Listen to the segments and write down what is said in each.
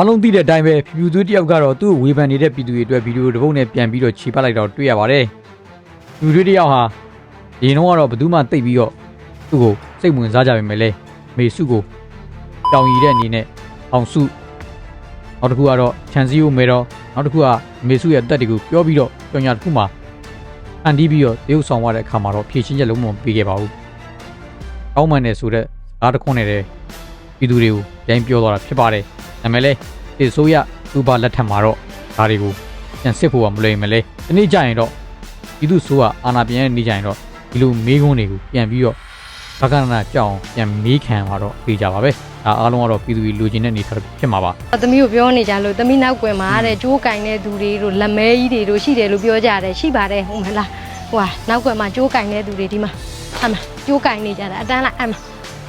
အားလုံးသိတဲ့အတိုင်းပဲဖြူဖြူသွေးတစ်ယောက်ကတော့သူ့ကိုဝေဖန်နေတဲ့ပြည်သူတွေအတွက်ဗီဒီယိုတစ်ပုဒ်နဲ့ပြန်ပြီးတော့ခြေပတ်လိုက်တော့တွေ့ရပါတယ်ဖြူသွေးတစ်ယောက်ဟာဒီတော့ကတော့ဘယ်သူမှတိတ်ပြီးတော့သူ့ကိုစိတ်ဝင်စားကြပါမယ်လေမေစုကိုတောင်ရီတဲ့အနေနဲ့အောင်စုနောက်တစ်ခုကတော့ချန်စီကိုမဲတော့နောက်တစ်ခုကမေစုရဲ့အသက်တွေကိုပြောပြီးတော့ကြောင်ညာတစ်ခုမှာအန်တီးပြီးတော့တရုပ်ဆောင်ရတဲ့အခါမှာတော့ဖြည့်ချင်းချက်လုံးမပေးခဲ့ပါဘူးကောင်းမှန်တယ်ဆိုတော့စကားတစ်ခွန်းနဲ့တည်းပြည်သူတွေကိုပြန်ပြောသွားတာဖြစ်ပါတယ် ဒါမဲ့လည်းဒီဆိုရသူ့ဘာလက်ထက်မှာတော့ဒါတွေကိုပြန်စစ်ဖို့ကမလွယ်မလဲဒီနေ့ကျရင်တော့ပြည်သူဆိုကအာဏာပြန်ရနေကြရင်တော့ဒီလိုမေးခွန်းတွေကိုပြန်ပြီးတော့ဘကနာကြောင်းပြန်မေးခံမှာတော့ပြေးကြပါပဲဒါအားလုံးကတော့ပြည်သူတွေလူချင်းတဲ့အနေထားဖြစ်မှာပါသမီးကိုပြောနေကြလို့သမီးနောက်ကွယ်မှာတဲ့ကြိုးကင်တဲ့သူတွေတို့လက်မဲကြီးတွေတို့ရှိတယ်လို့ပြောကြတယ်ရှိပါတယ်ဟုတ်မလားဟိုဟာနောက်ကွယ်မှာကြိုးကင်တဲ့သူတွေဒီမှာအမကြိုးကင်နေကြတာအတန်းလိုက်အမ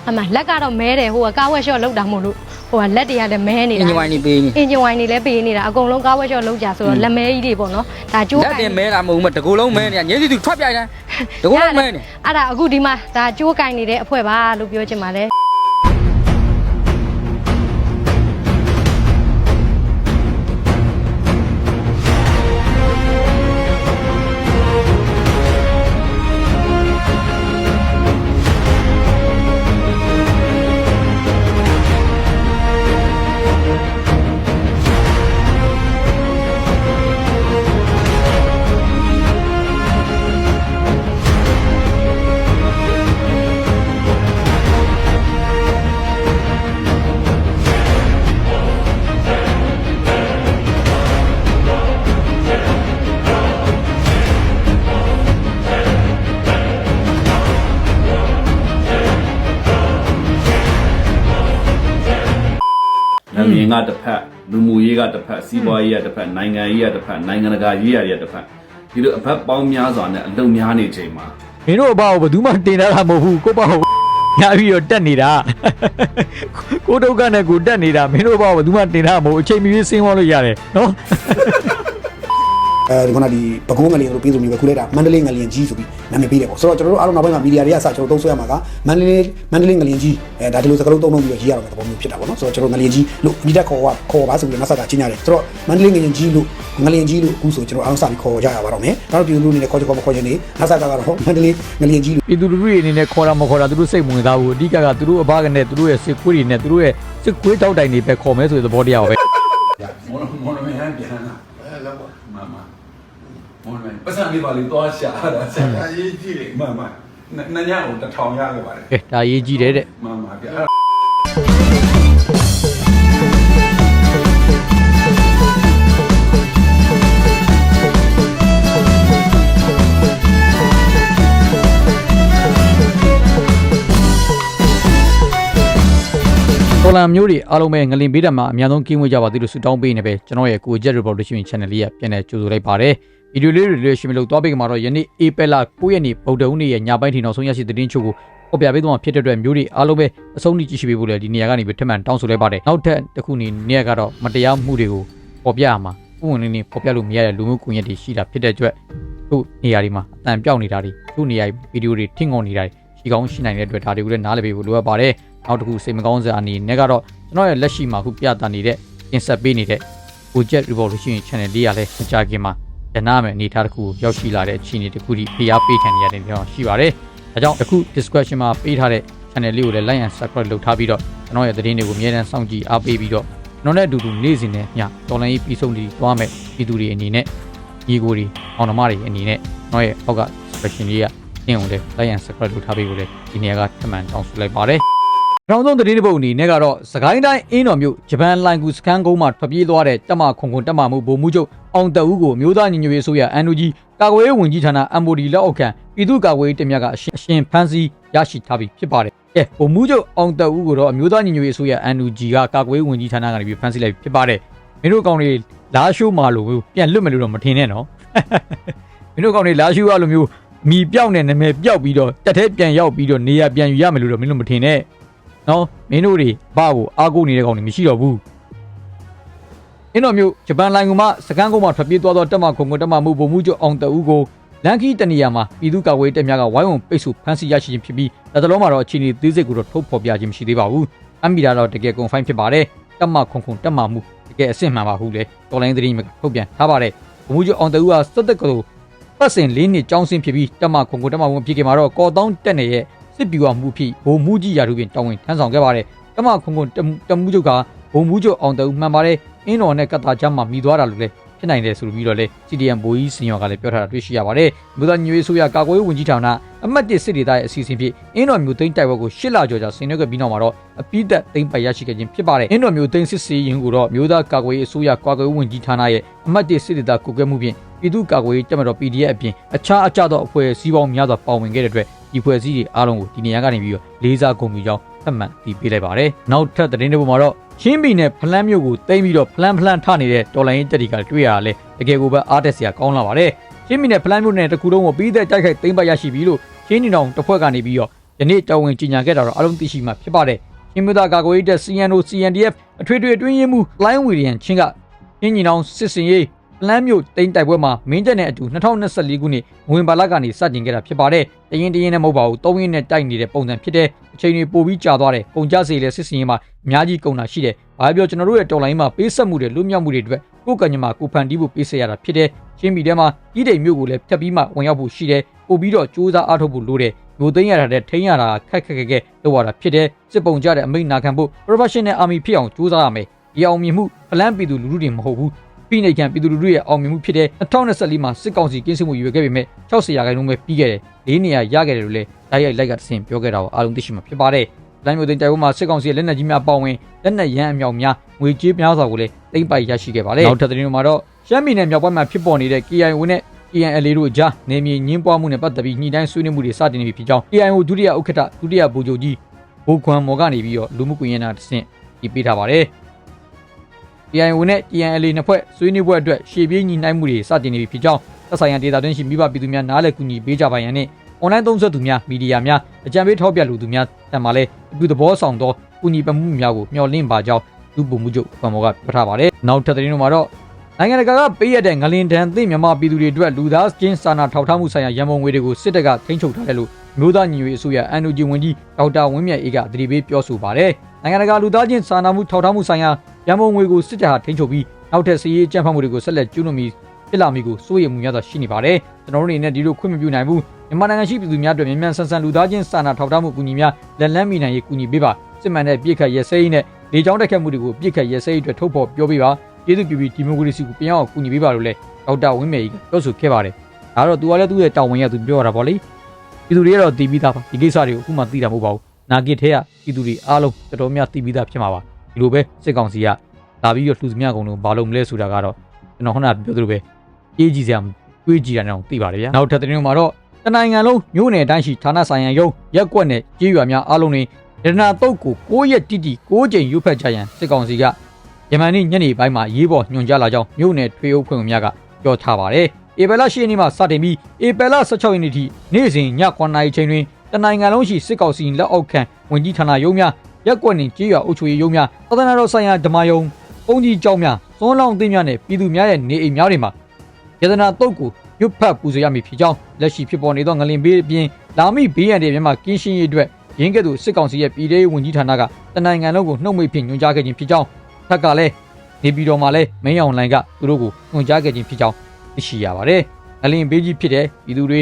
အမလက်ကတော့မဲတယ်ဟိုကကားဝက်ရှော့လောက်တာမို့လို့ ဟိုကလက်တွေကလည်းမဲနေအင်တာဂျင်ဝိုင်းနေပေးနေအင်ဂျင်ဝိုင်းတွေလည်းပေးနေတာအကုန်လုံးကားဝက်ရှော့လောက်ကြဆိုတော့လက်မဲကြီးတွေပေါ့နော်ဒါကြိုးလက်ကင်တင်မဲတာမဟုတ်ဘူးမတကူလုံးမဲနေညင်းစီသူထွက်ပြိုင်တယ်တကူလုံးမဲနေအဲ့ဒါအခုဒီမှာဒါကြိုးကင်နေတဲ့အဖွဲပါလို့ပြောချင်ပါတယ် နာမည်ကတစ်ဖက်လူမှုရေးကတစ်ဖက်စီးပွားရေးကတစ်ဖက်နိုင်ငံရေးကတစ်ဖက်နိုင်ငံတကာရေးရာတွေကတစ်ဖက်ဒီလိုအဖက်ပေါင်းများစွာနဲ့အလုံများနေချိန်မှာမင်းတို့အဘကိုဘယ်သူမှတင်ထားတာမဟုတ်ဘူးကိုပေါ့ညာပြီးတော့တက်နေတာကိုဒုက္ခနဲ့ကိုတက်နေတာမင်းတို့အဘကိုဘယ်သူမှတင်ထားတာမဟုတ်ဘူးအချိန်မီပြီးဆင်းသွားလို့ရတယ်နော် အဲဒီခုနကဒီပကုံးငလျင်လို့ပြီးဆိုပြီးပဲခုလိုက်တာမန္တလေးငလျင်ကြီးဆိုပြီးနာမည်ပေးတယ်ပေါ့ဆိုတော့ကျွန်တော်တို့အားလုံးနောက်ပိုင်းမှာမီဒီယာတွေကစကျွန်တော်တို့သုံးဆွဲရမှာကမန္တလေးမန္တလေးငလျင်ကြီးအဲဒါဒီလိုစကားလုံးသုံးလုံးပြီးတော့ရေးရတော့တဲ့သဘောမျိုးဖြစ်တာပေါ့နော်ဆိုတော့ကျွန်တော်ငလျင်ကြီးလို့မိတက်ခေါ်ကခေါ်ပါဆိုပြီးတော့နောက်ဆက်တာချင်းရတယ်ဆိုတော့မန္တလေးငလျင်ကြီးလို့ငလျင်ကြီးလို့အခုဆိုကျွန်တော်အားလုံးစပြီးခေါ်ကြရပါတော့မယ်နောက်ပြည်သူလူအနေနဲ့ခေါ်ချခေါ်မခေါ်ချင်နေနောက်ဆက်တာကတော့မန္တလေးငလျင်ကြီးလို့ပြည်သူလူထုတွေအနေနဲ့ခေါ်တာမခေါ်တာသူတို့စိတ်ဝင်စားဘူးအဓိကကသူတို့အဘကနဲ့သူတို့ရဲ့စစ်ခွေးတွေနဲ့သူတို့ရဲ့စစ်ခွေးတောက်တိုင်တွေပဲခေါ်မဲဆိုတဲ့သဘောတရားပါပဲမော်မော်မဟန်ပြန်လာအဲလောက်ပါမမမော်မ ပတ်စံလေးပါလေသွားရှာတာဆက်အရေးကြီးလေမမနညအောင်တထောင်ရခဲ့ပါတယ်ကဲဒါရေးကြည့်တယ်တဲ့မမပြအဲ့တော်လန်မျိုးတွေအားလုံးပဲငလင်ပေးတယ်မှာအများဆုံးကင်းဝေးကြပါသေးလို့ဆုတောင်းပေးနေပဲကျွန်တော်ရဲ့ကို Jet Revolution Channel လေးကပြန်လည်ကြိုဆိုလိုက်ပါတယ် ဗီဒီယိုလေးတွေလေးရှင်မလို့သွားပေးကြမှာတော့ယနေ့ April 9ရက်နေ့ဗုဒ္ဓဟူးနေ့ရဲ့ညပိုင်းထိနောက်ဆုံးရရှိသတင်းချုပ်ကိုပေါ်ပြပေးသွားမှာဖြစ်တဲ့အတွက်မျိုးတွေအားလုံးပဲအဆုံးထိကြည့်ရှုပေးဖို့လည်းဒီနေရာကနေပြီးထပ်မံတောင်းဆိုလိုက်ပါတယ်နောက်ထပ်တစ်ခုနေနေရာကတော့မတရားမှုတွေကိုပေါ်ပြရမှာဥဝင်လေးနေပေါ်ပြလို့မရတဲ့လူမှုကွန်ရက်တွေရှိတာဖြစ်တဲ့အတွက်သူ့နေရာတွေမှာအတန်ပြောက်နေတာတွေသူ့နေရာဗီဒီယိုတွေထင်ကုန်နေတာတွေရှိကောင်းရှိနိုင်တဲ့အတွက်ဒါတွေကိုလည်းနားလည်ပေးဖို့လိုအပ်ပါတယ်နောက်တစ်ခုစိတ်မကောင်းစရာအနေနဲ့ကတော့ကျွန်တော်ရဲ့လက်ရှိမှာခုပြသနေတဲ့တင်ဆက်ပေးနေတဲ့ Project Revolution Channel လေးရလဲမကြခင်မှာရ နာမယ်အနေထားတစ်ခုကိုရောက်ရှိလာတဲ့အခြေအနေတစ်ခုထိဖိအားပေးခံနေရတဲ့နေရာရှိပါတယ်။ဒါကြောင့်အခု description မှာပေးထားတဲ့ channel လေးကိုလည်း like and subscribe လုပ်ထားပြီးတော့ကျွန်တော်ရဲ့သတင်းတွေကိုအမြဲတမ်းစောင့်ကြည့်အားပေးပြီးတော့ကျွန်တော်နဲ့အတူတူနေ့စဉ်နဲ့ညတော်လိုင်းရေးပြီးဆုံးပြီးသွားမယ်ပြည်သူတွေအနေနဲ့ညီကိုတွေအောင်နှမတွေအနေနဲ့ကျွန်တော်ရဲ့အောက်က description လေးကသင်အောင်လည်း like and subscribe လုပ်ထားပေးဖို့လည်းဒီနေရာကထပ်မံတောင်းဆိုလိုက်ပါတယ်။ နောက်ဆုံးသတင်းတစ်ပုဒ်အနေနဲ့ကတော့စကိုင်းတိုင်းအင်းတော်မြို့ဂျပန်လိုင်ကူစကန်ကုန်းမှာထွက်ပြေးသွားတဲ့တက်မခွန်ခွန်တက်မမှုဗိုလ်မှူးချုပ်အောင်တအူးကိုမျိုးသားညီညွတ်ရေးအစိုးရ NUG ကာကွယ်ရေးဝန်ကြီးဌာန MOD လက်အောက်ခံပြည်သူ့ကာကွယ်ရေးတပ်များကအရှင်အရှင်ဖမ်းဆီးရရှိထားပြီးဖြစ်ပါတယ်။ကဲဗိုလ်မှူးချုပ်အောင်တအူးကိုတော့အမျိုးသားညီညွတ်ရေးအစိုးရ NUG ကကာကွယ်ရေးဝန်ကြီးဌာနကနေပြီးဖမ်းဆီးလိုက်ဖြစ်ပါတယ်။မင်းတို့ကောင်တွေလာရှိုးမာလို့ပြန်လွတ်မယ်လို့တော့မထင်နဲ့နော်။မင်းတို့ကောင်တွေလာရှိုးရလိုမျိုးမီပြောက်နဲ့နာမည်ပြောက်ပြီးတော့တက်ထဲပြန်ရောက်ပြီးတော့နေရပြန်ယူရမယ်လို့တော့မင်းတို့မထင်နဲ့။ နော်မင်းတို့တွေဘာကိုအားကိုးနေတဲ့ကောင်တွေမရှိတော့ဘူး။အင်းတော်မျိုးဂျပန်လိုင်ကူမှစကန်ကုန်းမှာထွက်ပြေးသွားသောတက်မခုံကွန်တက်မမှုဗိုလ်မှူးချုပ်အောင်တအူးကိုလန်ကီတနီယာမှာပြည်သူ့ကာကွယ်ရေးတပ်များကဝိုင်းဝန်းပိတ်ဆို့ဖမ်းဆီးရရှိခြင်းဖြစ်ပြီးဒါတလုံးမှာတော့အခြေအနေသေးစိတ်ကိုတော့ထုတ်ဖော်ပြခြင်းမရှိသေးပါဘူး။အမ်မီတာတော့တကယ် confirm ဖြစ်ပါတယ်။တက်မခွန်ခွန်တက်မမှုတကယ်အဆင့်မှန်ပါဟုလေတော်လိုင်းသတင်းမှာထုတ်ပြန်ထားပါတယ်ဗမှုချုပ်အောင်တူဟာစက်တက်ကလို့ပတ်စင်လေးနှစ်ကျောင်းဆင်းဖြစ်ပြီးတက်မခွန်ခွန်တက်မမှုဖြစ်ခဲ့မှာတော့ကော်တောင်းတက်နေရဲ့ စစ်ပြူဝမှုဖြစ်ဗိုလ်မှုကြီးရာထူးပြင်တောင်းဝင်ထမ်းဆောင်ခဲ့ပါတယ်တက်မခွန်ခွန်တက်မှုချုပ်ကဗိုလ်မှုချုပ်အောင်တူမှန်ပါတယ်အင်းတော်နဲ့ကတ်တာချမ်းမှာမိသွားတာလို့လေဖြစ်နိုင်တယ်ဆိုပြီးတော့လေ CDM ဘိုးကြီးစင်ရော်ကလည်းပြောထားတာတွေ့ရှိရပါတယ်မြို့သားညွေဆိုရကာကွယ်ရေးဝန်ကြီးဌာနအမတ်တစ်စစ်ဒေသရဲ့အစီအစဉ်ဖြစ်အင်းတော်မျိုးသိန်းတိုက်ပွဲကိုရှစ်လကျော်ကြာဆင်နွှဲခဲ့ပြီးနောက်မှာတော့အပိသက်သိန်းပိုင်ရရှိခဲ့ခြင်းဖြစ်ပါတယ်အင်းတော်မျိုးသိန်းစစ်စီရင်ကိုတော့မြို့သားကာကွယ်ရေးအစိုးရကာကွယ်ရေးဝန်ကြီးဌာနရဲ့အမတ်တစ်စစ်ဒေသကုကဲမှုဖြင့်ပြည်သူ့ကာကွယ်ရေးတပ်မတော် PDF အပြင်အခြားအကြသောအဖွဲ့အစည်းပေါင်းများစွာပါဝင်ခဲ့တဲ့အတွက် ဒီဖွဲ့စည်းတွေအားလုံးကိုဒီနေရာကနေပြီးတော့လေးစားကုန်ပြီကြောင်းသတ်မှတ်တည်ပေးလိုက်ပါတယ်နောက်ထပ်သတင်းတွေပေါ်မှာတော့ချင်းပြည်နယ်ဖလန်းမြို့ကိုတိမ့်ပြီးတော့ဖလန်းဖလန်းထနေတဲ့တော်လိုင်းရေးတက်တီကတွေ့ရတာလေတကယ်ကိုပဲအားတက်စရာကောင်းလာပါတယ်ချင်းပြည်နယ်ဖလန်းမြို့နယ်တစ်ခုလုံးကိုပြီးတဲ့တိုက်ခိုက်သိမ်းပိုက်ရရှိပြီလို့ချင်းနေတောင်တစ်ဖွဲ့ကနေပြီးတော့ယနေ့တော်ဝင်ကြီးညာခဲ့တာတော့အလုံးသိရှိမှဖြစ်ပါတယ်ချင်းမြို့သားကာကွယ်ရေးတပ် CNO CNDF အထွေထွေအတွင်းရေးမှူးလိုင်းဝီရီယန်ချင်းကချင်းညီနောင်စစ်စင်ရေး ပလန်းမြို့တိမ်တိုက်ပွဲမှာမင်းတပ်နဲ့အတူ2024ခုနှစ်ငဝင်ဘာလကနေစတင်ခဲ့တာဖြစ်ပါတယ်။တရင်တရင်နဲ့မဟုတ်ပါဘူး။သုံးရင်းနဲ့တိုက်နေတဲ့ပုံစံဖြစ်တဲ့အချိန်တွေပိုပြီးကြာသွားတယ်။ကုန်ကြစေလဲစစ်စင်ရေးမှာအများကြီးကုန်တာရှိတယ်။ဘာပြောကျွန်တော်တို့ရဲ့တော်လိုင်းမှာပေးဆက်မှုတွေလွတ်မြောက်မှုတွေအတွက်ကိုယ်ကံညမှာကိုဖန်တီးဖို့ပေးဆက်ရတာဖြစ်တယ်။ချင်းပြည်ထဲမှာကြီးတိမ်မြို့ကိုလည်းဖျက်ပြီးမှဝင်ရောက်ဖို့ရှိတယ်။ပို့ပြီးတော့စူးစမ်းအားထုတ်ဖို့လိုတယ်။မျိုးသိမ်းရတာတဲ့ထိန်းရတာခက်ခက်ခက်ခက်လုပ်ရတာဖြစ်တယ်။စစ်ပုံကြတဲ့အမိန့်နာခံဖို့ professional army ဖြစ်အောင်စူးစမ်းရမယ်။ဒီအောင်မြင်မှုပလန်ပြည်သူလူထုတွေမဟုတ်ဘူး။ ပြည်နယ်ခံပြည်သူလူထုရဲ့အောင်မြင်မှုဖြစ်တဲ့2024မှာစစ်ကောင်စီကင်းစင်မှုယူခဲ့ပေမဲ့60ရာခိုင်နှုန်းပဲပြီးခဲ့တယ်။လေးနေရာရခဲ့တယ်လို့လည်းတိုက်ရိုက်လိုက်ကတဆင်ပြောခဲ့တာကိုအားလုံးသိရှိမှာဖြစ်ပါတယ်။လမ်းမျိုးသိမ်းတိုက်ပွဲမှာစစ်ကောင်စီရဲ့လက်နက်ကြီးများပေါဝင်လက်နက်ရန်အမြောက်များငွေကြေးများစွာကိုလည်းသိမ်းပိုက်ရရှိခဲ့ပါတယ်။နောက်ထပ်သတင်းတွေမှာတော့ရှမ်းပြည်နယ်မြောက်ပိုင်းမှာဖြစ်ပေါ်နေတဲ့ KIO နဲ့ KNLA တို့ကြားနေမြေညင်းပွားမှုနဲ့ပတ်သက်ပြီးညှိနှိုင်းဆွေးနွေးမှုတွေစတင်နေပြီဖြစ်ကြောင်း KIO ဒုတိယဥက္ကဋ္ဌဒုတိယဗိုလ်ချုပ်ကြီးဘိုခွန်မော်ကနေပြီးတော့လူမှုကွန်ရက်နာတဆင့်ဒီပေးထားပါတယ်။ TIO နဲ့ TNLA နှစ်ဖွဲ့ဆွေးနွေးပွဲအတွက်ရှေ့ပြေးညီနှိုင်းမှုတွေစတင်နေပြီဖြစ်ကြောင်းသက်ဆိုင်ရာဒေသတွင်းရှိမိဘပြည်သူများနားလည်ကူညီပေးကြပါရန်နဲ့ online သုံးစွဲသူများမီဒီယာများအကြံပေးထောက်ပြလူသူများတန်မှာလဲအပြုသဘောဆောင်သောကူညီပမှုများကိုမျှော်လင့်ပါကြောင်းလူပုံမှုချုပ်ဖန်မော်ကပြောထားပါတယ်။နောက်ထပ်သတင်းတွေမှာတော့နိုင်ငံတကာကပေးရတဲ့ငလင်တန်သိမြန်မာပြည်သူတွေအတွက်လူသားချင်းစာနာထောက်ထားမှုဆိုင်ရာရန်ပုံငွေတွေကိုစစ်တပ်ကထိန်းချုပ်ထားတယ်လို့မျိုးသားညီညွတ်ရေးအစိုးရ NUG ဝန်ကြီးဒေါက်တာဝင်းမြတ်အေးကသတိပေးပြောဆိုပါတယ်။ နိုင်ငံတကာလူသားချင်းစာနာမှုထောက်ထားမှုဆိုင်ရာရန်ပုံငွေကိုစစ်တပ်ဟာထိန်းချုပ်ပြီးနောက်ထပ်စီးရေးကြမ်းဖက်မှုတွေကိုဆက်လက်ကျူးလွန်ပြီးဖြစ်လာမိကိုစိုးရိမ်မှုများစွာရှိနေပါတယ်ကျွန်တော်တို့အနေနဲ့ဒီလိုခွင့်မပြုနိုင်ဘူးမြန်မာနိုင်ငံရှိပြည်သူများအတွက်မြန်မြန်ဆန်ဆန်လူသားချင်းစာနာထောက်ထားမှုကူညီများလက်လန်းမိနိုင်ရေးကူညီပေးပါစစ်မှန်တဲ့ပြစ်ခတ်ရဲစဲရေးနဲ့လေကြောင်းတိုက်ခတ်မှုတွေကိုပြစ်ခတ်ရဲစဲရေးအတွက်ထုတ်ဖော်ပြောပေးပါကျေးဇူးပြုပြီးဒီမိုကရေစီကိုပြန်အောင်ကူညီပေးပါလို့လည်းဒေါက်တာဝင်းမေကြီးကပြောဆိုခဲ့ပါတယ်ဒါတော့သူကလည်းသူ့ရဲ့တာဝန်ရသူပြောရတာပေါ့လေပြည်သူတွေကတော့တည်ပြီးသားပါဒီကိစ္စတွေကိုအခုမှသိတာမဟုတ်ပါဘူး နာဂစ်ထဲကပြည်သူတွေအားလုံးတော်တော်များတည်ပြီးသားဖြစ်မှာပါဒီလိုပဲစစ်ကောင်စီကလာပြီးတော့လှူစမြကုန်လုံးဘာလို့မလဲဆိုတာကတော့ကျွန်တော်ခုနကပြောသလိုပဲအေးကြီးစရာတွေးကြည့်တာနဲ့တော့သိပါတယ်ဗျာနောက်ထပ်သတင်းမှာတော့တနိုင်ငံလုံးမြို့နယ်တိုင်းရှိဌာနဆိုင်ရာရုံးရက်ကွက်နဲ့ကြေးရွာများအားလုံးတွင်ရတနာတုတ်ကို6ရက်တိတိ6ကြိမ်ရွတ်ဖက်ကြရန်စစ်ကောင်စီကယမန်နေ့ညနေပိုင်းမှာရေးပေါ်ညွှန်ကြားလာကြောင်းမြို့နယ်ထွေအုပ်ဖွဲ့ဝင်များကပြောထားပါတယ်ဧပြီလ10ရက်နေ့မှစတင်ပြီးဧပြီလ16ရက်နေ့ထိနေ့စဉ်ည9:00နာရီချိန်တွင် တနိုင်ငံလုံးရှိစစ်ကောင်စီလက်အောက်ခံဝင်ကြီးဌာနရုံးများရက်ကွက်နှင့်ကြေးရွာအုပ်ချုပ်ရေးရုံးများသဒနာတော်ဆိုင်ရာဓမ္မယုံပုံကြီးကျောင်းများသွန်းလောင်းအသင်းများနဲ့ပြည်သူများရဲ့နေအိမ်များတွေမှာယတနာတုတ်ကိုရွတ်ဖတ်ပူဇော်ရမည်ဖြစ်ကြောင်းလက်ရှိဖြစ်ပေါ်နေသောငလင်ဘေးအပြင်လာမိဘေးရန်တွေမြန်မာကင်းရှင်းရေးအတွက်ရင်းကဲ့သို့စစ်ကောင်စီရဲ့ပြည်ထောင်ဝင်ကြီးဌာနကတနိုင်ငံလုံးကိုနှုတ်မိတ်ဖြင့်ညွှန်ကြားခဲ့ခြင်းဖြစ်ကြောင်းထက်ကလည်းနေပြည်တော်မှာလည်းမင်းအောင်လိုင်ကသူတို့ကိုညွှန်ကြားခဲ့ခြင်းဖြစ်ကြောင်းသိရှိရပါတယ်။ငလင်ဘေးကြီးဖြစ်တဲ့ပြည်သူတွေ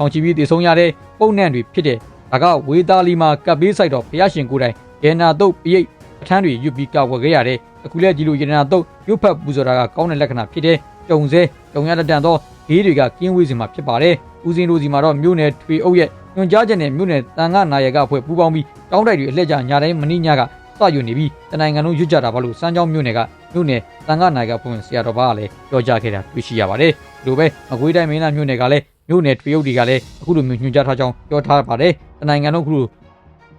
ထောင်ချီပြီးတည်ဆုံးရတဲ့ပုံနှံ့တွေဖြစ်တဲ့ဒါကဝေသားလီမှာကပ်ဘေးဆိုင်တော်ဘုရားရှင်ကိုယ်တိုင်ရေနာတုတ်ပိယိတ်ပဋ္ဌာန်းတွေရွတ်ပြီးကောက်ဝယ်ခဲ့ရတဲ့အခုလည်းဒီလိုရေနာတုတ်ရွတ်ဖတ်ပူဇော်တာကကောင်းတဲ့လက္ခဏာဖြစ်တဲ့တုံစဲတုံရတတန်သောဘေးတွေကကင်းဝေးစင်မှာဖြစ်ပါတယ်။ဦးစင်းတို့စီမှာတော့မြို့နယ်ထွေအုပ်ရဲ့ညွှန်ကြားချက်နဲ့မြို့နယ်တန်ခါနာယကအဖွဲ့ပူးပေါင်းပြီးတောင်းတိုက်တွေအလှည့်ကျညာတိုင်းမင်းညကစယူနေပြီးတနိုင်ငံလုံးရွတ်ကြတာဘာလို့စမ်းကြောင်းမြို့နယ်ကမြို့နယ်တန်ခါနာယကအဖွဲ့ဝင်ဆရာတော်ဘာကလည်းပြောကြားခဲ့တာတွေ့ရှိရပါတယ်။ဒီလိုပဲမကွေးတိုင်းမင်းသားမြို့နယ်ကလည်း မြို့နယ်ထွေအုပ်တွေကလည်းအခုလိုမျိုးညွှန်ကြားထားကြောင်းပြောထားပါတယ်။တနိုင်ငံလုံးအခုလို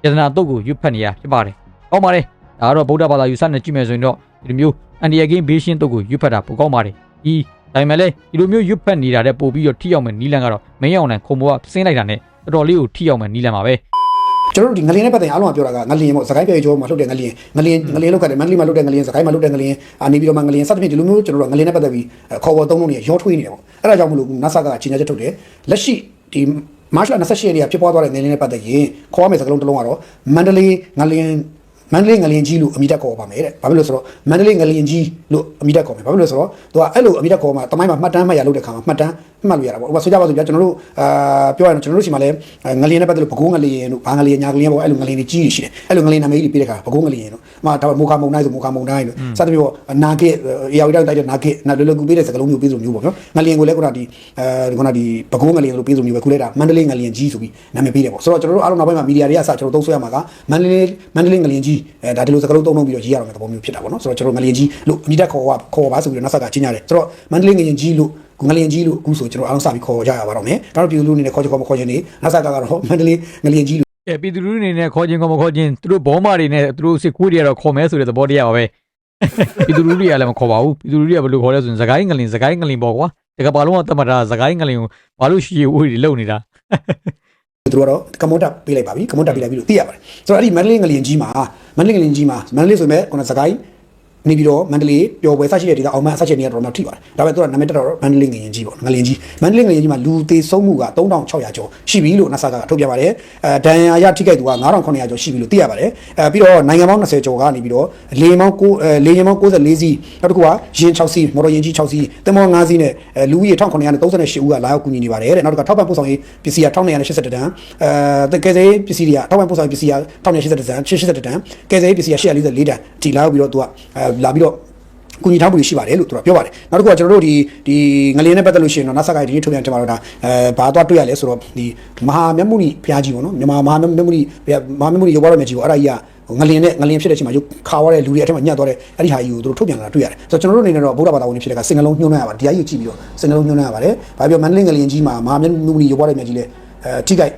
ယတနာတုတ်ကိုရွတ်ဖတ်နေရဖြစ်ပါတယ်။ကောင်းပါတယ်။ဒါကတော့ဗုဒ္ဓဘာသာယူဆနဲ့ကြည့်မယ်ဆိုရင်တော့ဒီလိုမျိုးအန်ဒီယကင်းဘေးရှင်းတုတ်ကိုရွတ်ဖတ်တာပိုကောင်းပါတယ်။ဒီဒါပေမဲ့လည်းဒီလိုမျိုးရွတ်ဖက်နေတာတဲ့ပို့ပြီးတော့ထိရောက်မယ်နီးလန်ကတော့မင်းအောင်နိုင်ခုံဘောကဆင်းလိုက်တာနဲ့တော်တော်လေးကိုထိရောက်မယ်နီးလန်ပါပဲ ကျွန်တော်တို့ဒီငလင်းနဲ့ပတ်သက်ရင်အားလုံးကပြောတာကငလင်းပေါ့စကိုင်းပြေကျော်မှာလှုပ်တဲ့ငလင်းငလင်းငလင်းလောက်ခတ်တယ်မန္တလေးမှာလှုပ်တဲ့ငလင်းစကိုင်းမှာလှုပ်တဲ့ငလင်းအာနေပြီးတော့မှငလင်းစသဖြင့်ဒီလိုမျိုးကျွန်တော်တို့ငလင်းနဲ့ပတ်သက်ပြီးခေါ်ပေါ်သုံးလုံးနေရောထွေးနေတယ်ပေါ့အဲ့ဒါကြောင့်မလို့ NASA ကကြီးညာချက်ထုတ်တယ်လက်ရှိဒီမတ်လ28ရက်နေ့ကဖြစ်ပွားသွားတဲ့ငလင်းနဲ့ပတ်သက်ရင်ခေါ်ရမယ့်စကားလုံးတစ်လုံးကတော့မန္တလေးငလင်း မန္တလေးငလင်ကြီးလို့အမိတက်ခေါ်ပါမယ်တဲ့ဘာဖြစ်လို့လဲဆိုတော့မန္တလေးငလင်ကြီးလို့အမိတက်ခေါ်မယ်ဘာဖြစ်လို့လဲဆိုတော့သူကအဲ့လိုအမိတက်ခေါ်မှာတမိုင်းမှာမှတ်တမ်းမှတ်ရလုပ်တဲ့ခါမှာမှတ်တမ်းမှတ်လို့ရတာပေါ့ဥပမာဆိုကြပါစို့ဗျာကျွန်တော်တို့အာပြောရရင်ကျွန်တော်တို့ရှိမှလည်းငလင်နဲ့ပတ်သက်လို့ဘကိုးငလင်တို့ဘာငလင်ညာငလင်ပေါ့အဲ့လိုငလင်တွေကြီးရှိတယ်အဲ့လိုငလင်နာမည်ကြီးပေးတဲ့ခါဘကိုးငလင်တို့အမှဒါမိုခါမုံတိုင်းဆိုမိုခါမုံတိုင်းတို့စသဖြင့်ပေါ့နာဂစ်အေယာဝီတောက်တိုက်တဲ့နာဂစ်နာလွယ်လွယ်ကူပေးတဲ့စကားလုံးမျိုးပေးဆိုမျိုးပေါ့နော်ငလင်ကိုလည်းခုနဒီအဲခုနဒီဘကိုးငလင်လို့ပေးဆိုမျိုးပဲခုလည်းဒါမန္တလေးငလင်ကြီးဆိုပြီးနာမည်ပေးတယ်ပေါ့ဆိုတော့ကျွန်တော်တို့အားလုံးနောက်ပိုင်းမှာမီဒီယာတွေကစကျွန်တော်သုံးဆွဲရမှာကမန္တလေးမန္တလေးငလင်ကြီးအဲဒါဒီလိုစကားလုံးသုံးလုံးပြီးတော့ရေးရအောင်တဲ့သဘောမျိုးဖြစ်တာပေါ့နော်ဆိုတော့ကျွန်တော်ငလင်ကြီးလို့အမိတက်ခေါ်ပါခေါ်ပါဆိုပြီးတော့နောက်ဆက်ကချင်းရတယ်ဆိုတော့မန္တလေးငလင်ကြီးလို့ငလင်ကြီးလို့အခုဆိုကျွန်တော်အားလုံးစပြီးခေါ်ကြရပါတော့မယ်ဒါတော့ပြည်သူလူအနေနဲ့ခေါ်ချင်ခေါ်မခေါ်ချင်နေနောက်ဆက်ကကတော့မန္တလေးငလင်ကြီးလို့အဲပြည်သူလူထုအနေနဲ့ခေါ်ခြင်းကောမခေါ်ခြင်းသူတို့ဘောမာတွေနဲ့သူတို့စစ်ကွေးတွေကတော့ခေါ်မဲဆိုတဲ့သဘောတရားပါပဲပြည်သူလူထုတွေကလည်းမခေါ်ပါဘူးပြည်သူလူထုတွေကဘယ်လိုခေါ်လဲဆိုရင်စကိုင်းငလင်စကိုင်းငလင်ပေါ့ကွာတကဘာလုံးကတတ်မှတ်တာစကိုင်းငလင်ကိုဘာလို့ရှိရဝေးတွေလုံနေတာ သူတို့ကတော့ကမွန်တက်ပေးလိုက်ပါပြီကမွန်တက်ပေးလိုက်ပြီလို့သိရပါတယ်ဆိုတော့အဲ့ဒီမန္တလေးငလျင်ကြီးမှာမန္တလေးငလျင်ကြီးမှာမန္တလေးဆိုပေမဲ့ခုနစကိုင်း နေပြီးတော့မန္တလေးပျော်ပွဲဆရှိတဲ့ဒေသအောင်မဆရှိတဲ့နေရာတော်တော်များထိပါတယ်ဒါပေမဲ့သူကနာမည်တက်တော့မန္တလေးငလျင်ကြီးပေါ့ငလျင်ကြီးမန္တလေးငလျင်ကြီးမှာလူသေးဆုံးမှုက3600ကျော်ရှိပြီလို့ NASA ကထုတ်ပြန်ပါတယ်အဲဒဏ်ရာရထိခိုက်သူက9900ကျော်ရှိပြီလို့သိရပါတယ်အဲပြီးတော့နိုင်ငံပေါင်း20ကျော်ကနေပြီးတော့လေယာဉ်ပေါင်း9အဲလေယာဉ်ပေါင်း94စီးနောက်တစ်ခုကရင်6စီးမော်တော်ယာဉ်ကြီး6စီးသင်္ဘော5စီးနဲ့အဲလူဦးရေ1938ဦးကလာရောက်ကူညီနေပါတယ်တဲ့နောက်တစ်ခါထောက်ပံ့ပို့ဆောင်ရေးပစ္စည်းက1282တန်းအဲကယ်ဆယ်ရေးပစ္စည်းတွေကထောက်ပံ့ပို့ဆောင်ရေးပစ္စည်းက1282တန်း82တန်းကယ်ဆယ်ရေးပစ္စည်းက844တန်းဒီလာရောက်ပြီးတော့သူကအဲလာပြီးတော့ကူညီထားမှုတွေရှိပါတယ်လို့သူကပြောပါတယ်နောက်တစ်ခုကကျွန်တော်တို့ဒီဒီငလျင်နဲ့ပတ်သက်လို့ရှိရင်တော့ NASA ကဒီနေ့ထုတ်ပြန်တင်ပါတော့ဒါအဲဘာသွားတွေ့ရလဲဆိုတော့ဒီမဟာမြတ်မှုနိဘုရားကြီးပေါ့နော်မြန်မာမဟာမြတ်မှုနိမဟာမြတ်မှုနိရုပ်ဝါရမြတ်ကြီးပေါ့အဲ့ဒါကြီးကငလျင်နဲ့ငလျင်ဖြစ်တဲ့အချိန်မှာရုပ်ခါရတဲ့လူတွေအထက်မှာညှက်သွားတဲ့အဲ့ဒီဟာကြီးကိုသူတို့ထုတ်ပြန်လာတာတွေ့ရတယ်ဆိုတော့ကျွန်တော်တို့အနေနဲ့တော့ဗုဒ္ဓဘာသာဝင်တွေဖြစ်တဲ့ကစင်ကလုံးညှိုးနှံရပါတယ်ဒီအကြီးကိုကြည့်ပြီးတော့စင်ကလုံးညှိုးနှံရပါတယ်ဘာပြောမန္တလေးငလျင်ကြီးမှာမဟာမြတ်မှုနိရုပ်ဝါရမြတ်ကြီးလည်းအဲထိခိုက်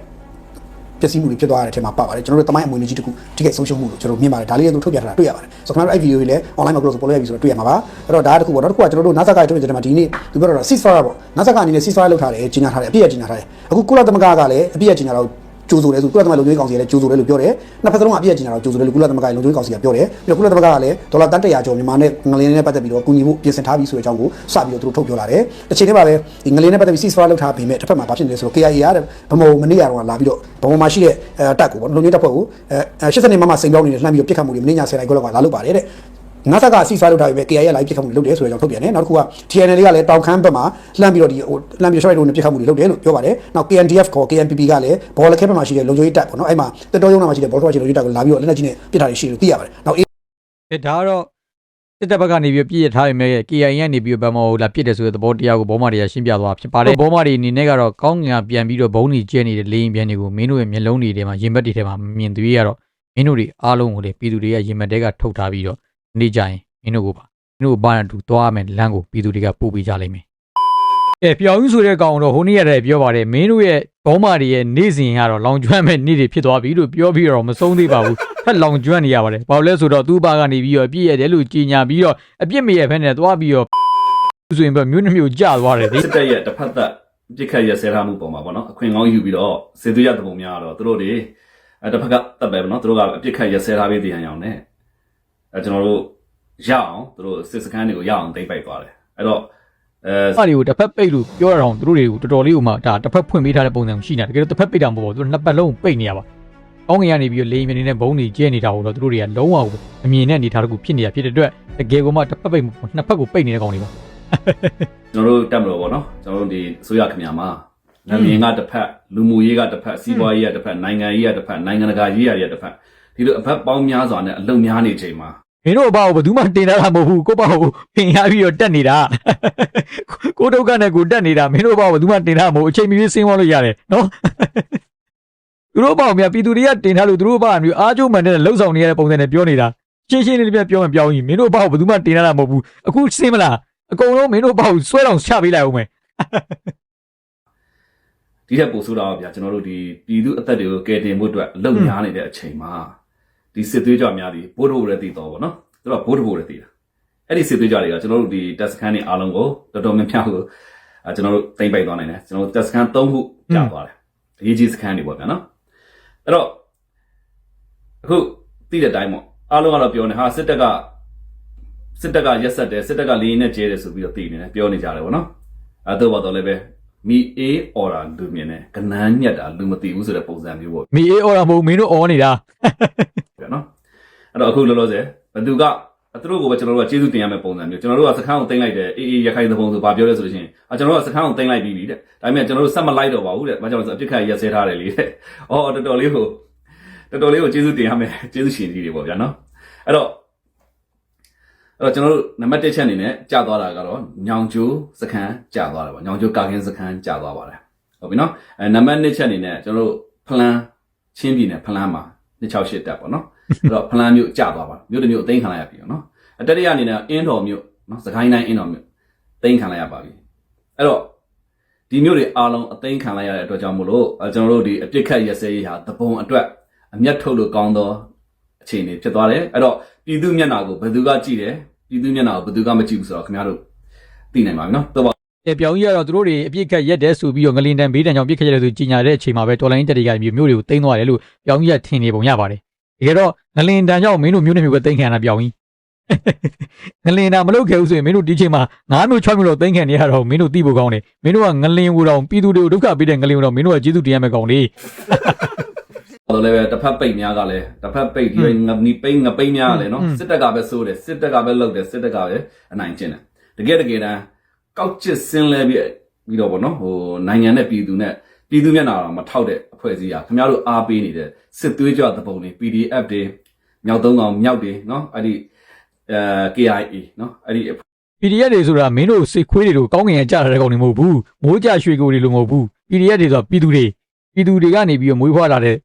ပျက်စီးမှုတွေဖြစ်သွားတဲ့အထက်မှာပါပါတယ်ကျွန်တော်တို့တမိုင်းအမွေလေးကြီးတစ်ခုထိခိုက်ဆုံးရှုံးမှုလို့ကျွန်တော်မြင်ပါတယ်ဒါလေးလည်းသူထုတ်ပြန်ထားတာတွေ့ရပါတယ်ဆိုတော့ခင်ဗျားတို့အဲ့ဗီဒီယိုတွေလည်း online မှာ upload ပေါ်လို့ရပြီဆိုတော့တွေ့ရမှာပါအဲ့တော့ဒါတစ်ခုပေါ့နောက်တစ်ခုကကျွန်တော်တို့ NASA ကထုတ်ပြန်တဲ့မှာဒီနေ့သူပြောတော့ ceasefire ပေါ့ NASA ကအနေနဲ့ ceasefire လုပ်ထားတယ်ကြီးညာထားတယ်အပြည့်အကြီးညာထားတယ်အခုကုလသမဂ္ဂကလည်းအပြည့်အကြီးညာတော့ ကြိုးဆိုတယ်ဆိုကုလသမဂ္ဂလုံခြုံရေးကောင်စီကလည်းကြိုးဆိုတယ်လို့ပြောတယ်နှစ်ဖက်စလုံးကအပြည့်အကြီးညာတော့ကြိုးဆိုတယ်လို့ကုလသမဂ္ဂလုံခြုံရေးကောင်စီကပြောတယ်ပြီးတော့ကုလသမဂ္ဂကလည်းဒေါ်လာတန်100ကျော်မြန်မာနဲ့ငလင်းနဲ့ပတ်သက်ပြီးတော့ကူညီမှုပြင်ဆင်ထားပြီဆိုတဲ့အကြောင်းကိုစပြီးတော့သူတို့ထုတ်ပြောလာတယ်တစ်ချိန်တည်းမှာပဲဒီငလင်းနဲ့ပတ်သက်ပြီး ceasefire လုပ်ထားပြီးမဲ့တစ်ဖက်မှာဘာဖြစ်နေလဲဆိုတော့ KIA ရတဲ့ဗမုံမနေ့ကတော့လာပြီးတော့ဗမုံမှာရှိတဲ့အဲတက်ကိုပေါ့လုံခြုံရေးတပ်ဖွဲ့ကိုအဲ80နှစ်မှမှစိန်ပြောင်းနေတယ်လှမ်းပြီးတော့ပြစ်ခတ်မှုတွေမနေ့ည10:00နာရီခွဲလောက်ကလာလုပ်ပါတယ်တဲ့ ငါသကအစီဆွားလုပ်ထားပြီပဲ KIA ရဲ့ live ပြစ်ခတ်မှုတွေလုပ်တယ်ဆိုတဲ့အကြောင်းထုတ်ပြန်တယ်နောက်တစ်ခုက TNL ကလည်းတောင်ခမ်းဘက်မှာလှမ်းပြီးတော့ဒီဟိုလှမ်းပြီး short တို့နဲ့ပြစ်ခတ်မှုတွေလုပ်တယ်လို့ပြောပါတယ်နောက် KNDF ခေါ် KNPP ကလည်းဘောလခဲဘက်မှာရှိတဲ့လုံခြုံရေးတပ်ပေါ့နော်အဲ့မှာတက်တော်ရုံးနာမှာရှိတဲ့ဘောလခဲဘက်ရှိတဲ့လုံခြုံရေးတပ်ကိုလာပြီးတော့လက်နက်ကြီးနဲ့ပြစ်ထားရရှိလို့သိရပါတယ်နောက်အဲဒါကတော့စစ်တပ်ဘက်ကနေပြီးပြည့်ရထားပေမဲ့ KIA ကနေပြီးဗမာဟိုလာပြစ်တယ်ဆိုတဲ့သဘောတရားကိုဘောမာတွေကရှင်းပြသွားဖြစ်ပါတယ်ဘောမာတွေအနေနဲ့ကတော့ကောင်းငင်ကပြန်ပြီးတော့ဘုံတွေကျဲနေတဲ့လေရင်ပြန်တွေကိုမင်းတို့ရဲ့မျက်လုံးတွေထဲမှာရင်ဘတ်တွေထဲမှာမြင်သွေးရတော့မင်းတို့တွေအားလုံးကိုလေပြည်သူတွေကရင်ဘတ်တွေကထုတ်ထားပြီးတော့ နေကြရင်မင်းတို့ကိုပါမင်းတို့ဘာနဲ့တူသွားမယ်လမ်းကိုပြည်သူတွေကပို့ပေးကြလိမ့်မယ်အဲပြောင်းယူဆိုတဲ့ကောင်တော့ဟိုနေ့ရတယ်ပြောပါတယ်မင်းတို့ရဲ့ဘောမာတွေရဲ့နေ့စဉ်ကတော့လောင်ကျွမ်းမဲ့နေ့တွေဖြစ်သွားပြီလို့ပြောပြီးတော့မဆုံးသေးပါဘူးဖက်လောင်ကျွမ်းနေရပါတယ်။ဘာလို့လဲဆိုတော့သူ့ဘာကနေပြီးတော့အပြည့်ရတယ်လို့ကြီးညာပြီးတော့အပြစ်မရဖက်နဲ့သွားပြီးတော့ဆိုရင်ပဲမြို့နှမျိုးကြသွားတယ်လေစစ်တပ်ရဲ့တစ်ဖက်သက်ပြစ်ခတ်ရဆဲထားမှုပုံမှာပေါ့နော်အခွင့်ကောင်းယူပြီးတော့စေသူရတပုံများတော့သူတို့တွေအဲတစ်ဖက်ကတပ်ပဲပေါ့နော်သူတို့ကအပြစ်ခတ်ရဆဲထားပေးတဲ့အောင်နဲ့ အဲကျွန်တော်တို့ရအောင်သူတို့စစ်စခန်းတွေကိုရအောင်တိမ့်ပိုက်သွားတယ်အဲ့တော့အဲ။အဲ့ဒီကိုတစ်ဖက်ပိတ်လို့ပြောရအောင်သူတို့တွေကိုတော်တော်လေးဥမာဒါတစ်ဖက်ဖွင့်ပေးထားတဲ့ပုံစံရှိနေတာတကယ်တော့တစ်ဖက်ပိတ်တာမဟုတ်ဘူးသူတို့နှစ်ပတ်လုံးပိတ်နေရပါ။ကောင်းငင်ကနေပြီးတော့လေရင်မြင်နေတဲ့ဘုံတွေကျဲနေတာကိုတော့သူတို့တွေကလုံးဝအမြင်နဲ့အနေထားတစ်ခုဖြစ်နေတာဖြစ်တဲ့အတွက်တကယ်ကိုမှတစ်ဖက်ပိတ်နှစ်ဖက်ကိုပိတ်နေတဲ့ကောင်တွေပါကျွန်တော်တို့တက်မလို့ပေါ့နော်ကျွန်တော်တို့ဒီအစိုးရခင်ဗျာမှာနာမည်ကတစ်ဖက်လူမှုရေးကတစ်ဖက်စီးပွားရေးကတစ်ဖက်နိုင်ငံရေးကတစ်ဖက်နိုင်ငံတကာရေးရာတွေကတစ်ဖက်ဒီလိုအဖက်ပေါင်းများစွာနဲ့အလုံများနေချိန်မှာ။ မင်းတို့အဘောဘယ်သူမှတင်ထားတာမဟုတ်ဘူးကိုယ့်ဘောကိုပင်ရပြီးတော့တက်နေတာ။ကိုဒုက္ခနဲ့ကိုတက်နေတာမင်းတို့ဘောဘယ်သူမှတင်ထားမှာမဟုတ်အချိန်မီစင်းသွားလို့ရတယ်နော်။သူတို့ဘောမြပြည်သူတွေကတင်ထားလို့သူတို့ဘောမျိုးအားကျုံမှန်တဲ့လှုပ်ဆောင်နေရတဲ့ပုံစံနဲ့ပြောနေတာရှင်းရှင်းလေးလေးပြောမှပြောရင်မင်းတို့ဘောဘယ်သူမှတင်ထားတာမဟုတ်ဘူးအခုစင်းမလားအကုန်လုံးမင်းတို့ဘောဆွဲတော်ချပေးလိုက်အောင်မယ်ဒီထက်ပိုဆိုးတာပါဗျာကျွန်တော်တို့ဒီပြည်သူအသက်တွေကိုကယ်တင်ဖို့အတွက်အလုံများနေတဲ့အချိန်မှာ ဒီစစ်သွေးကြွများဒီဘိုးတို့လည်းတည်တော်ဗောနော်သူတို့ကဘိုးတို့ဘိုးလည်းတည်တာအဲ့ဒီစစ်သွေးကြွတွေကကျွန်တော်တို့ဒီတက်စခန်းတွေအားလုံးကိုတော်တော်များများကိုအဲကျွန်တော်တို့တိမ့်ပိုက်သွားနိုင်တယ်ကျွန်တော်တို့တက်စခန်း၃ခုကြာသွားတယ်အရေးကြီးစခန်းတွေပေါ့ဗျာနော်အဲ့တော့အခုသိတဲ့အတိုင်းပေါ့အားလုံးကတော့ပြောနေဟာစစ်တပ်ကစစ်တပ်ကရက်ဆက်တယ်စစ်တပ်ကလေရင်နဲ့ကျဲတယ်ဆိုပြီးတော့သိနေတယ်ပြောနေကြတယ်ဗောနော်အဲ့တော့တော့လည်းပဲမိအေးအော်တာလူမြင်တယ်ကနန်းညက်တာလူမသိဘူးဆိုတဲ့ပုံစံမျိုးပေါ့မီအေးအော်တာမဟုတ်ဘူးမင်းတို့အော်နေတာဗျာနော် အဲ့တော့အခုလောလောဆယ်ဘသူကသူတို့ကိုပဲကျွန်တော်တို့ကကျေးဇူးတင်ရမယ့်ပုံစံမျိုးကျွန်တော်တို့ကစခန်းကိုတင်လိုက်တယ်အေးအေးရခိုင်သဘုံဆိုဘာပြောလဲဆိုလို့ရှိရင်အာကျွန်တော်တို့ကစခန်းကိုတင်လိုက်ပြီးပြီတဲ့ဒါပေမဲ့ကျွန်တော်တို့ဆက်မလိုက်တော့ပါဘူးတဲ့ဘာကြောင့်လဲဆိုအပြစ်ခတ်ရက်စဲထားတယ်လေတဲ့အော်တော်တော်လေးကိုတော်တော်လေးကိုကျေးဇူးတင်ရမယ်ကျေးဇူးရှင်ကြီးတွေပေါ့ဗျာနော်အဲ့တော့အဲ့တော့ကျွန်တော်တို့နံပါတ်1ချက်အနေနဲ့ကြာသွားတာကတော့ညောင်ကျိုးစခန်းကြာသွားတယ်ပေါ့ညောင်ကျိုးကာကင်းစခန်းကြာသွားပါတယ်ဟုတ်ပြီနော်အဲနံပါတ်2ချက်အနေနဲ့ကျွန်တော်တို့ဖလန်းချင်းပြည်နယ်ဖလန်းမှာ268တက်ပေါ့နော် အဲ့တော့ဖလန်းမြို့ကြာသွားပါမြို့တစ်မြို့အသိမ်းခံလိုက်ရပြီပေါ့နော်အတတိယအနေနဲ့အင်းတော်မြို့နော်စကိုင်းတိုင်းအင်းတော်မြို့သိမ်းခံလိုက်ရပါပြီအဲ့တော့ဒီမြို့တွေအားလုံးအသိမ်းခံလိုက်ရတဲ့အတွက်ကြောင့်မို့လို့အဲကျွန်တော်တို့ဒီအပြစ်ခတ်ရက်စဲရေးဟာတပုံအတွက်အမျက်ထုတ်လို့ကောင်းသောအခြေအနေဖြစ်သွားတယ်အဲ့တော့ပြည်သူမျက်နှာကိုဘယ်သူကကြည့်တယ်ပြည်သူမျက်နှာကိုဘယ်သူကမကြည့်ဘူးဆိုတော့ခင်ဗျားတို့သိနိုင်ပါပြီနော်တော့အဲပြောင်းကြီးကတော့သူတို့တွေအပြစ်ခတ်ရက်တဲ့ဆိုပြီးတော့ငလင်တန်ဘေးတန်ကြောင့်ပြစ်ခတ်ရက်တဲ့ဆိုကြီးညာတဲ့အချိန်မှာပဲတော်လိုင်းတက်တွေကမြို့တွေကိုတိမ့်သွားတယ်လို့ပြောင်းကြီးကထင်နေပုံရပါတယ် တကယ်တော့ငလင်တန်ကြောင့်မင်းတို့မြို့နဲ့မြို့ပဲတိမ့်ခံရတာပြောင်းကြီးငလင်တန်မလုပ်ခဲ့ဘူးဆိုရင်မင်းတို့ဒီချိန်မှာ9မြို့6မြို့လောက်တိမ့်ခံနေရတော့မင်းတို့သိဖို့ကောင်းတယ်မင်းတို့ကငလင်ကိုတော့ပြည်သူတွေကိုဒုက္ခပေးတဲ့ငလင်ကိုတော့မင်းတို့ကကျေးဇူးတင်ရမယ်ကောင်းလေတော့လည်းပဲတစ်ဖက်ပိတ်များကလည်းတစ်ဖက်ပိတ်ဒီငနီပိတ်ငပိတ်များကလည်းနော်ဟွန်းစစ်တပ်ကပဲစိုးတယ်စစ်တပ်ကပဲလုပ်တယ်စစ်တပ်ကပဲအနိုင်ကျင့်တယ်တကယ်တကယ်တမ်းကောက်ချစ်စင်းလဲပြီးပြီးတော့ဗောနော်ဟိုနိုင်ငံနဲ့ပြည်သူနဲ့ ပြည်သူမျက်နှာတော့မထောက်တဲ့အဖွဲ့အစည်းอ่ะခင်ဗျားတို့အားပေးနေတဲ့စစ်သွေးကြွသဘုံတွေ PDF တွေမြောက်သုံးကောင်မြောက်တွေနော်အဲ့ဒီအဲ KIA နော်အဲ့ဒီ PDF တွေဆိုတာမင်းတို့စိတ်ခွေးတွေတို့ကောင်းငင်ရကြတဲ့ကောင်တွေမဟုတ်ဘူးမိုးကြရွှေကိုတွေလိုမဟုတ်ဘူး PDF တွေဆိုတာပြည်သူတွေပြည်သူတွေကနေပြီးတော့မွေးဖွားလာတဲ့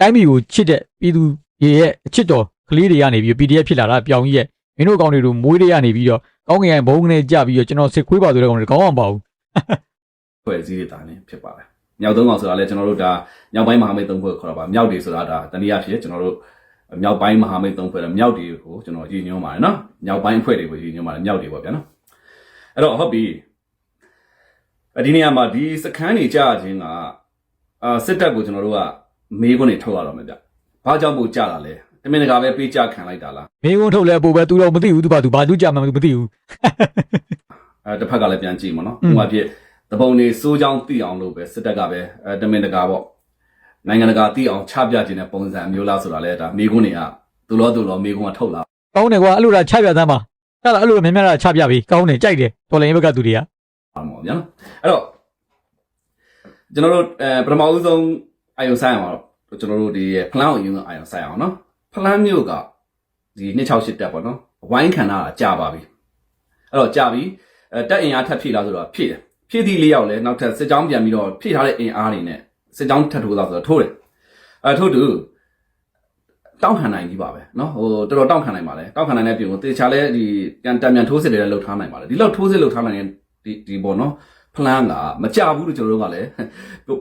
တိုင်းပြည်ကိုချစ်တဲ့ပြည်သူတွေရဲ့အချစ်တော်ကလေးတွေကနေပြီးတော့ PDF ဖြစ်လာတာပြောင်းကြီးရဲ့မင်းတို့ကောင်တွေတို့မွေးတွေကနေပြီးတော့ကောင်းငင်ရဘုံကနေကြပြီးတော့ကျွန်တော်စိတ်ခွေးပါဆိုတဲ့ကောင်တွေကောင်းအောင်ပါဘူး ဖွဲ့စည်းတွေတာနေဖြစ်ပါတယ်။မြောက်သုံးကောင်ဆိုတာလည်းကျွန်တော်တို့ဒါမြောက်ပိုင်းမဟာမိတ်သုံးဖွဲ့ခေါ်တာပါ။မြောက်တွေဆိုတာဒါတနည်းအားဖြင့်ကျွန်တော်တို့မြောက်ပိုင်းမဟာမိတ်သုံးဖွဲ့တယ်မြောက်တွေကိုကျွန်တော်ရည်ညွှန်းပါတယ်နော်။မြောက်ပိုင်းအဖွဲ့တွေကိုရည်ညွှန်းပါတယ်မြောက်တွေပေါ့ဗျာနော်။အဲ့တော့ဟုတ်ပြီ။အဒီနေရာမှာဒီစခန်းတွေကြာခြင်းကအာစစ်တပ်ကိုကျွန်တော်တို့ကမေးခွန်းတွေထုတ်ရတော့မယ်ဗျ။ဘာကြောင့်မို့ကြာတာလဲ။တမင်တကာပဲပေးကြခံလိုက်တာလားမင်းကုန်းထုတ်လဲပို့ပဲသူတော့မသိဘူးသူဘာသူဘာသူကြမှာမသိဘူး။အဲတစ်ဖက်ကလည်းပြန်ကြည့်မနော်อื။มဥပမာဖြစ် တပုံတွေစိုးချောင်းသိအောင်လို့ပဲစစ်တပ်ကပဲအဲတမင်တကာပေါ့။နိုင်ငံတကာသိအောင်ချပြခြင်းတဲ့ပုံစံမျိုးလားဆိုတာလဲဒါမေခွန်းတွေကသူလောသူလောမေခွန်းကထုတ်လာကောင်းတယ်ကွာအဲ့လိုလားချပြသမ်းပါအဲ့ဒါအဲ့လိုများများလားချပြပြီကောင်းတယ်ကြိုက်တယ်တော်လိုင်းဘက်ကသူတွေကပါမှာဗျာနော်အဲ့တော့ကျွန်တော်တို့အဲပထမဦးဆုံးအာယုံဆိုင်အောင်တော့ကျွန်တော်တို့ဒီဖလန်းအောင်ယူအာယုံဆိုင်အောင်နော်ဖလန်းမျိုးကဒီ268တက်ပေါ့နော်ဝိုင်းခံတာကြာပါပြီအဲ့တော့ကြာပြီအဲတက်အင်အားထပ်ဖြည့်လာဆိုတော့ဖြည့်တယ် ဖြည့်သည့်လေးယောက်လဲနောက်ထပ်စစ်ကြောင်းပြန်ပြီးတော့ဖြည့်ထားတဲ့အင်အားတွေနဲ့စစ်ကြောင်းထပ်ထိုးတော့ဆိုတော့ထိုးတယ်အဲထိုးတူတောင်းခံနိုင်ကြီးပါပဲเนาะဟိုတော်တော်တောင်းခံနိုင်ပါလေတောင်းခံနိုင်တဲ့ပြင်ကိုတေချာလဲဒီကန်တံမြန်ထိုးစစ်တွေလည်းလှုပ်ထားနိုင်ပါလေဒီလောက်ထိုးစစ်လှုပ်ထားနိုင်တဲ့ဒီဒီပေါ့နော်ဖလန်းကမကြဘူးလို့ကျွန်တော်တို့ကလည်း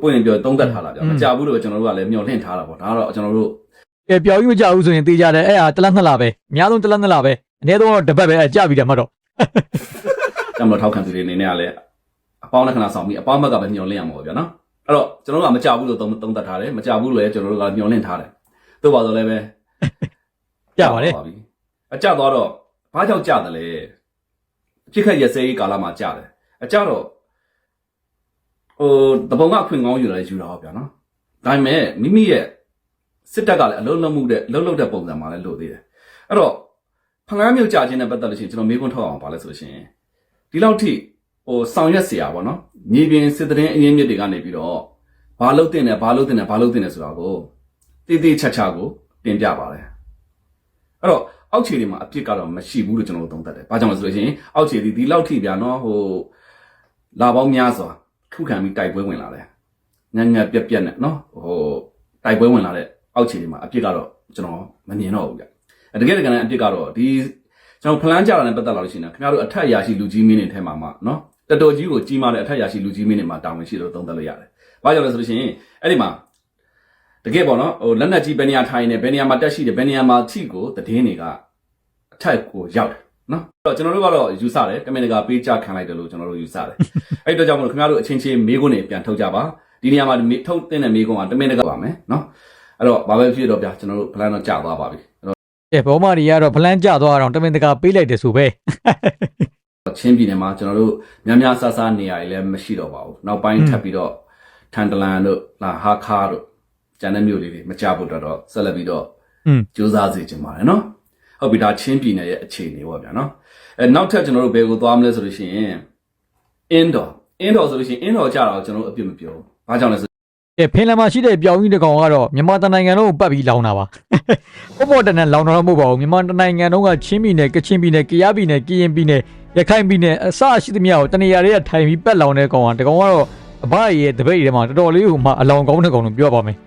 ပွင့်ရင်ပြောသုံးသက်ထားတာဗျာမကြဘူးလို့ကျွန်တော်တို့ကလည်းမျှော်လင့်ထားတာပေါ့ဒါကတော့ကျွန်တော်တို့ ကဲပြောင်းကြီးမကြဘူးဆိုရင်တေးကြတယ်အဲ့ဟာတစ်လက်နှစ်လာပဲအများဆုံးတစ်လက်နှစ်လာပဲအနည်းဆုံးတော့တစ်ပတ်ပဲအကြပြီတယ်မှတ်တော့ တမတော်ထောက်ခံသူတွေအနေနဲ့ကလည်းအ ပေါင်းလက္ခဏာဆောင်ပြီးအပေါင်းဘက်ကပဲမျှော်လင့်ရမှာပေါ့ဗျာနော်အဲ့တော့ကျွန်တော်တို့ကမကြဘူးလို့သုံးသုံးသက်ထားတယ်မကြဘူးလို့လည်းကျွန်တော်တို့ကမျှော်လင့်ထားတယ်သို့ပါတော့လည်းပဲကြပါလေပြီအကြသွားတော့ဘာကြောင့်ကြတယ်လဲပြစ်ခတ်ရစဲရေးကာလမှာကြတယ်အကြတော့ဟိုတပုံကအခွင့်ကောင်းယူလာယူတာဟောဗျာနော်ဒါပေမဲ့မိမိရဲ့စစ်တပ်ကလည်းအလုံးလုံးမှုတဲ့အလုံးလုံးတဲ့ပုံစံမှာလည်းလို့သေးတယ်အဲ့တော့ဖလန်းမျိုးကြခြင်းနဲ့ပတ်သက်လို့ရှိရင်ကျွန်တော်မေးခွန်းထောက်အောင်ပါလဲဆိုလို့ရှိရင်ဒီလောက်ထိ ဟိုဆောင်ရွက်เสียပါတော့မြေပြင်စစ်တရင်အရင်းမြစ်တွေကနေပြီးတော့ဘာလို့တင်တယ်ဘာလို့တင်တယ်ဘာလို့တင်တယ်ဆိုတာကိုတိတိချက်ချကိုတင်ပြပါတယ် အဲ့တော့အောက်ခြေတွေမှာအပြစ်ကတော့မရှိဘူးလို့ကျွန်တော်တို့သုံးသပ်တယ်။ဘာကြောင့်လဲဆိုလို့ရှိရင်အောက်ခြေဒီဒီလောက်ထိဗျာနော်ဟိုလာပေါင်းများစွာခုခံပြီးတိုက်ပွဲဝင်လာတယ်။ငငက်ပြက်ပြက်နဲ့နော်ဟိုတိုက်ပွဲဝင်လာတဲ့အောက်ခြေတွေမှာအပြစ်ကတော့ကျွန်တော်မမြင်တော့ဘူးဗျ။အဲတကယ်တကယ်နဲ့အပြစ်ကတော့ဒီကျွန်တော်ဖလန်းကြတာနဲ့ပတ်သက်လာလို့ရှိရင်ခင်ဗျားတို့အထက်အရာရှိလူကြီးမင်းတွေထဲမှာမှနော် တော်တော်ကြီးကိုကြီးမားတဲ့အထက်အရာရှိလူကြီးမင်းတွေမှာတာဝန်ရှိလို့သုံးသပ်လို့ရတယ်။ဘာကြောင့်လဲဆိုလို့ရှိရင်အဲ့ဒီမှာတကယ်ပေါ့နော်ဟိုလက်နက်ကြီးဘယ်နေရာထိုင်နေဘယ်နေရာမှာတက်ရှိတယ်ဘယ်နေရာမှာထိကိုတည်င်းတွေကအထက်ကိုရောက်တယ်နော်အဲ့တော့ကျွန်တော်တို့ကတော့ယူဆတယ်တမင်တကာပေးချခံလိုက်တယ်လို့ကျွန်တော်တို့ယူဆတယ်အဲ့ဒီတော့ကြောင့်မလို့ခင်ဗျားတို့အချင်းချင်းမေးခွန်းတွေပြန်ထုတ်ကြပါဒီနေရာမှာမေးထုတ်တဲ့မေးခွန်းကတမင်တကာပါမယ်နော်အဲ့တော့ဘာပဲဖြစ်တော့ဗျာကျွန်တော်တို့ပလန်တော့ကြာသွားပါပြီအဲ့တော့ကဲဘောမတွေကတော့ဖလန်းကြသွားအောင်တမင်တကာပေးလိုက်တယ်ဆိုပဲ ချင်းပြည်နယ်မှာကျွန်တော်တို့များများဆဆနေရာတွေလည်းမရှိတော့ပါဘူးနောက်ပိုင်းထပ်ပြီးတော့ထန်တလန်တို့လာဟာခါတို့ကျန်တဲ့မြို့လေးတွေမကြဖို့တော့တော့ဆက်လက်ပြီးတော့อืมစူးစမ်းစေချင်ပါတယ်နော်ဟုတ်ပြီဒါချင်းပြည်နယ်ရဲ့အခြေအနေပေါ့ဗျာနော်အဲနောက်ထပ်ကျွန်တော်တို့ဘယ်ကိုသွားမလဲဆိုလို့ရှိရင် indoor indoor ဆိုလို့ရှိရင် indoor ကြတော့ကျွန်တော်တို့အပြစ်မပြောဘူးဘာကြောင့်လဲဆိုကဲဖင်လန်မှာရှိတဲ့ပြောင်းကြီးတစ်ကောင်ကတော့မြန်မာတနိုင်ငံလုံးကိုပတ်ပြီးလောင်တာပါပေါ့ပေါ့တန်တန်လောင်တာတော့မဟုတ်ပါဘူးမြန်မာတနိုင်ငံလုံးကချင်းပြည်နယ်ကချင်ပြည်နယ်ကယားပြည်နယ်ကရင်ပြည်နယ် ရခိုင်ပြည်နယ်အစရှိသမျှကိုတနေရာတွေကထိုင်ပြီးပတ်လောင်တဲ့ကောင်ကတကောင်ကတော့အဘရဲ့တပည့်တွေထဲမှာတော်တော်လေးဟိုမှအလောင်ကောင်းတဲ့ကောင်လို့ပြောပါမယ်